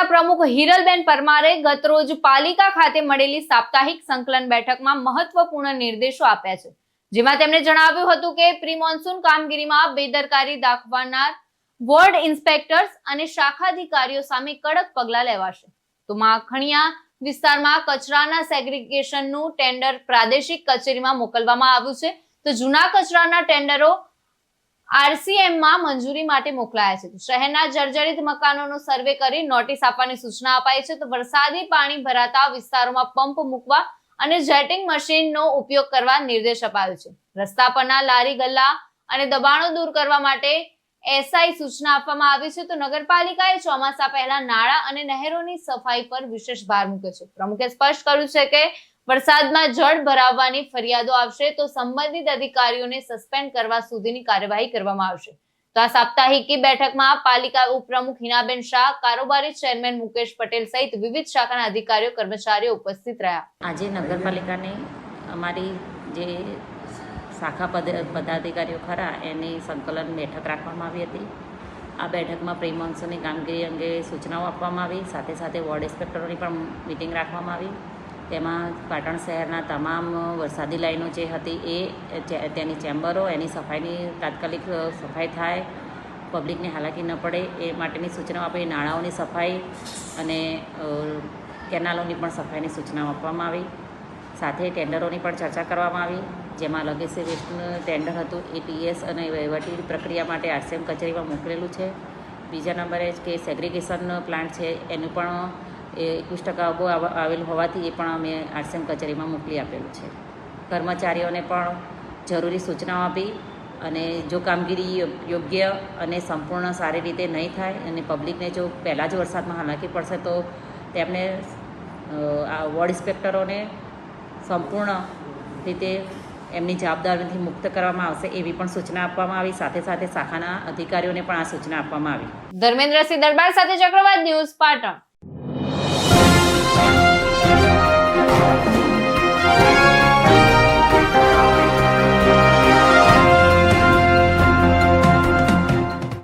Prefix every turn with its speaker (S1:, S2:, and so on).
S1: પાલિકાના પ્રમુખ હિરલબેન પરમારે ગતરોજ પાલિકા ખાતે મળેલી સાપ્તાહિક સંકલન બેઠકમાં મહત્વપૂર્ણ નિર્દેશો આપ્યા છે. જેમાં તેમણે જણાવ્યું હતું કે પ્રી મોન્સૂન કામગીરીમાં બેદરકારી દાખવનાર વોર્ડ ઇન્સ્પેક્ટર્સ અને શાખાધિકારીઓ સામે કડક પગલાં લેવાશે. તો માખણિયા વિસ્તારમાં કચરાના સેગ્રીગેશનનું ટેન્ડર પ્રાદેશિક કચેરીમાં મોકલવામાં આવ્યું છે. તો જૂના કચરાના ટેન્ડરો આરસીએમમાં મંજૂરી માટે મોકલાયા છે. શહેરના જર્જરિત મકાનોનો સર્વે કરી નોટિસ આપવાની સૂચના અપાઈ છે. તો વરસાદી પાણી ભરાતા વિસ્તારોમાં પંપ મૂકવા અને જેટિંગ મશીનનો ઉપયોગ કરવા નિર્દેશ અપાયો છે. રસ્તા પરના લારી ગલ્લા અને દબાણો દૂર કરવા માટે એસઆઈ સૂચના આપવામાં આવી છે. તો નગરપાલિકાએ ચોમાસા પહેલા નાળા અને નહેરોની સફાઈ પર વિશેષ ભાર મૂક્યો છે. પ્રમુખે સ્પષ્ટ કર્યું છે કે વરસાદમાં જળ ભરાવવાની ફરિયાદો આવશે તો સંબંધિત અધિકારીઓને સસ્પેન્ડ કરવા સુધીની કાર્યવાહી કરવામાં આવશે. તો આ સાપ્તાહિકી બેઠકમાં પાલિકા ઉપપ્રમુખ હિનાબેન શાહ, કારોબારી ચેરમેન મુકેશ પટેલ સહિત વિવિધ શાખાના અધિકારીઓ, કર્મચારીઓ ઉપસ્થિત રહ્યા.
S2: આજે નગરપાલિકાની અમારી જે શાખા પદ, પદાધિકારીઓ ખરા, એની સંકલન બેઠક રાખવામાં આવી હતી. આ બેઠકમાં પ્રી કામગીરી અંગે સૂચનાઓ આપવામાં આવી. સાથે સાથે વોર્ડ ઇન્સ્પેક્ટરોની પણ મિટિંગ રાખવામાં આવી. તેમાં પાટણ શહેરના તમામ વરસાદી લાઈનો જે હતી એ તેની ચેમ્બરો, એની સફાઈની તાત્કાલિક સફાઈ થાય, પબ્લિકને હાલાકી ન પડે એ માટેની સૂચનાઓ આપી નાણાઓની સફાઈ અને કેનાલોની પણ સફાઈની સૂચનાઓ આપવામાં આવી. સાથે ટેન્ડરોની પણ ચર્ચા કરવામાં આવી, જેમાં લગેસી વેસ્ટનું ટેન્ડર હતું, એ ટીએસ અને વહીવટી પ્રક્રિયા માટે આરસીએમ કચેરીમાં મોકલેલું છે. બીજા નંબરે કે સેગ્રીગેશન પ્લાન્ટ છે, એનું પણ એ એકવીસ ટકા અબો આવ- આવેલું હોવાથી એ પણ અમે આર્ટસેમ કચેરીમાં મોકલી આપેલું છે. કર્મચારીઓને પણ જરૂરી સૂચનાઓ આપી અને જો કામગીરી યોગ્ય અને સંપૂર્ણ સારી રીતે નહીં થાય અને પબ્લિકને જો પહેલાં જ વરસાદમાં હાલાકી પડશે તો તેમને આ વોર્ડ ઇન્સ્પેક્ટરોને સંપૂર્ણ રીતે એમની જવાબદારીથી મુક્ત કરવામાં આવશે એવી પણ સૂચના આપવામાં આવી. સાથે સાથે શાખાના અધિકારીઓને પણ આ સૂચના આપવામાં આવી.
S1: ધર્મેન્દ્રસિંહ દરબાર સાથે ચક્રવાત ન્યૂઝ પાટણ.